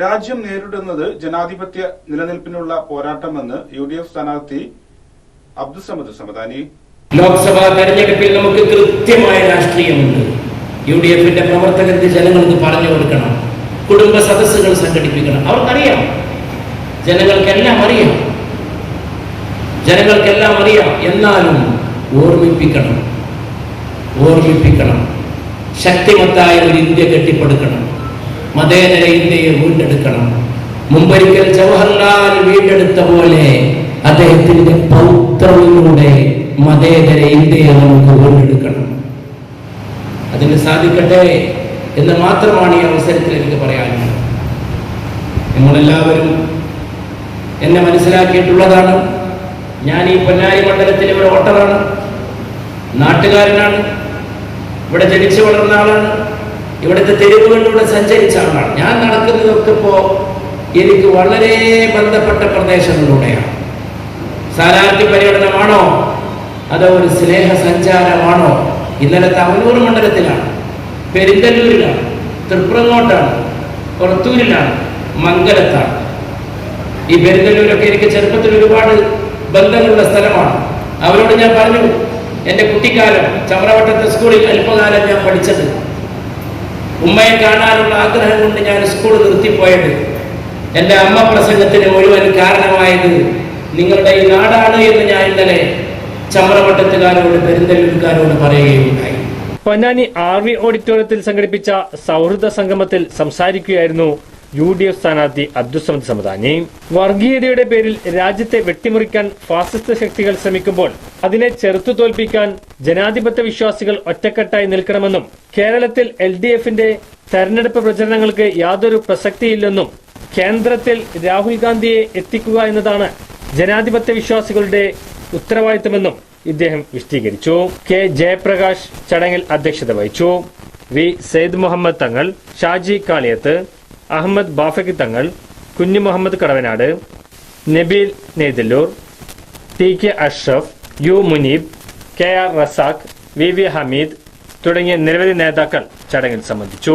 രാജ്യം നേരിടുന്നത് ജനാധിപത്യ നിലനിൽപ്പിനുള്ള പോരാട്ടമെന്ന് യു ഡി എഫ് സ്ഥാനാർത്ഥി അബ്ദുസമദ് സമദാനി. ലോക്സഭാ തെരഞ്ഞെടുപ്പിൽ നമുക്ക് കൃത്യമായ രാഷ്ട്രീയമുണ്ട്. യു ഡി എഫിന്റെ പ്രവർത്തകർക്ക് ജനങ്ങൾക്ക് പറഞ്ഞു കൊടുക്കണം. കുടുംബ സദസ്സുകൾ സംഘടിപ്പിക്കണം. അവർക്കറിയാം. ജനങ്ങൾക്കെല്ലാം അറിയാം. ജനങ്ങൾക്കെല്ലാം അറിയാം. എന്നാലും ഓർമ്മിപ്പിക്കണം. ഓർമ്മിപ്പിക്കണം. ശക്തിമത്തായ ഒരു ഇന്ത്യ കെട്ടിപ്പടുക്കണം. മതേതര വീണ്ടെടുക്കണം. മുമ്പൊരിക്കൽ ജവഹർലാൽ വീണ്ടെടുത്ത പോലെ അദ്ദേഹത്തിന്റെ പൗത്രമിലൂടെ മതേതര ഇന്ത്യയെ നമുക്ക് വീണ്ടെടുക്കണം. അതിന് സാധിക്കട്ടെ എന്ന് മാത്രമാണ് ഈ അവസരത്തിൽ എനിക്ക് പറയാനുള്ളത്. നിങ്ങളെല്ലാവരും എന്നെ മനസ്സിലാക്കിയിട്ടുള്ളതാണ്. ഞാൻ ഈ പൊന്നാരി മണ്ഡലത്തിൽ ഇവിടെ വോട്ടറാണ്. നാട്ടുകാരനാണ്. ഇവിടെ ജനിച്ചു വളർന്ന ആളാണ്. ഇവിടുത്തെ തെരുവുകളിലൂടെ സഞ്ചരിച്ചാണ് ഞാൻ നടക്കുന്നതൊക്കെ ഇപ്പോ എനിക്ക് വളരെ ബന്ധപ്പെട്ട പ്രദേശങ്ങളിലൂടെയാണ്. സ്ഥാനാർത്ഥി പര്യടനമാണോ? അതോ ഒരു സ്നേഹ സഞ്ചാരമാണോ? ഇന്നലെ തവനൂർ മണ്ഡലത്തിലാണ് പെരിന്തല്ലൂരിലാണ് തൃപ്രങ്ങോട്ടാണ് പുറത്തൂരിലാണ് മംഗലത്താണ്. ഈ പെരിന്തല്ലൂരൊക്കെ എനിക്ക് ചെറുപ്പത്തിൽ ഒരുപാട് ബന്ധങ്ങളുള്ള സ്ഥലമാണ്. അവരോട് ഞാൻ പറഞ്ഞു എന്റെ കുട്ടിക്കാലം ചമ്രവട്ടത്തെ സ്കൂളിൽ അല്പകാലം ഞാൻ പഠിച്ചത്. ഉമ്മയെ കാണാനുള്ള ആഗ്രഹം കൊണ്ട് ഞാൻ സ്കൂൾ നിർത്തിപ്പോയത്. എന്റെ അമ്മ പ്രസംഗത്തിന് മുഴുവൻ കാരണമായത് നിങ്ങളുടെ ഈ നാടാണ് എന്ന് ഞാൻ ഇന്നലെ ചമ്രവട്ടത്തുകാരോട് പെരിന്തല്ലൂർക്കാരോട് പറയുകയുണ്ടായി. പൊന്നാനി ആർ വി ഓഡിറ്റോറിയത്തിൽ സംഘടിപ്പിച്ച സൗഹൃദ സംഗമത്തിൽ സംസാരിക്കുകയായിരുന്നു യു ഡി എഫ് സ്ഥാനാർത്ഥി അബ്ദുസമദ് സമദാനി. വർഗീയതയുടെ പേരിൽ രാജ്യത്തെ വെട്ടിമുറിക്കാൻ ഫാസിസ്റ്റ് ശക്തികൾ ശ്രമിക്കുമ്പോൾ അതിനെ ചെറുത്തു തോൽപ്പിക്കാൻ ജനാധിപത്യ വിശ്വാസികൾ ഒറ്റക്കെട്ടായി നിൽക്കണമെന്നും കേരളത്തിൽ എൽ ഡി എഫിന്റെ തെരഞ്ഞെടുപ്പ് പ്രചരണങ്ങൾക്ക് യാതൊരു പ്രസക്തിയില്ലെന്നും കേന്ദ്രത്തിൽ രാഹുൽ ഗാന്ധിയെ എത്തിക്കുക എന്നതാണ് ജനാധിപത്യ വിശ്വാസികളുടെ ഉത്തരവാദിത്തമെന്നും ഇദ്ദേഹം വിശദീകരിച്ചു. കെ ജയപ്രകാശ് ചടങ്ങിൽ അധ്യക്ഷത വഹിച്ചു. വി സെയ്ദ് മുഹമ്മദ് തങ്ങൾ Shaji Kaliyath Ahmed Bafaqi Thangal Kunju Muhammad Kadavanad Nabeel Neythalloor T K Ashraf U Muneeb K R Razak V V Hameed തുടങ്ങിയ നിരവധി നേതാക്കൾ ചടങ്ങിൽ സംബന്ധിച്ചു.